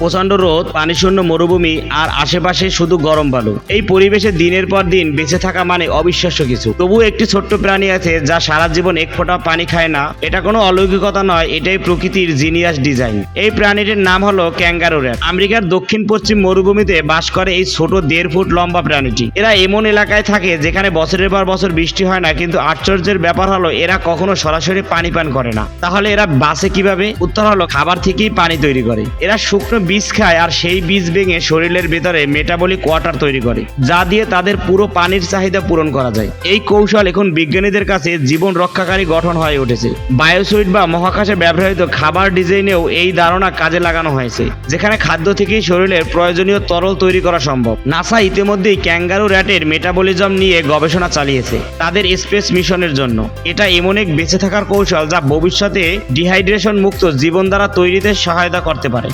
প্রচণ্ড রোদ, পানিশূন্য মরুভূমি আর আশেপাশে শুধু গরম বালু। এই পরিবেশে দিনের পর দিন বেঁচে থাকা মানে অবিশ্বাস্য কিছু। তবু একটি ছোট্ট প্রাণী আছে যা সারা জীবন এক ফোঁটা পানি খায় না। এটা কোনো অলৌকিকতা নয়, এটাই প্রকৃতির জিনিয়াস ডিজাইন। এই প্রাণীটির নাম হলো ক্যাঙ্গারু র্যাট আমেরিকার দক্ষিণ পশ্চিম মরুভূমিতে বাস করে এই ছোট দেড় ফুট লম্বা প্রাণীটি। এরা এমন এলাকায় থাকে যেখানে বছরের পর বছর বৃষ্টি হয় না, কিন্তু আশ্চর্যের ব্যাপার হলো এরা কখনো সরাসরি পানি পান করে না। তাহলে এরা বাসে কীভাবে? উত্তর হলো খাবার থেকেই পানি তৈরি করে। এরা শুকনো বীজ খায় আর সেই বীজ ভেঙে শরীরের ভেতরে মেটাবলিক ওয়াটার তৈরি করে, যা দিয়ে তাদের পুরো পানির চাহিদা পূরণ করা যায়। এই কৌশল এখন বিজ্ঞানীদের কাছে জীবন রক্ষাকারী গঠন হয়ে উঠেছে। বায়োসুইট বা মহাকাশে ব্যবহৃত খাবার ডিজাইনেও এই ধারণা কাজে লাগানো হয়েছে, যেখানে খাদ্য থেকেই শরীরের প্রয়োজনীয় তরল তৈরি করা সম্ভব। নাসা ইতিমধ্যেই ক্যাঙ্গারু র্যাটের মেটাবলিজম নিয়ে গবেষণা চালিয়েছে তাদের স্পেস মিশনের জন্য। এটা এমন এক বেঁচে থাকার কৌশল যা ভবিষ্যতে ডিহাইড্রেশন মুক্ত জীবন দ্বারা তৈরিতে সহায়তা করতে পারে।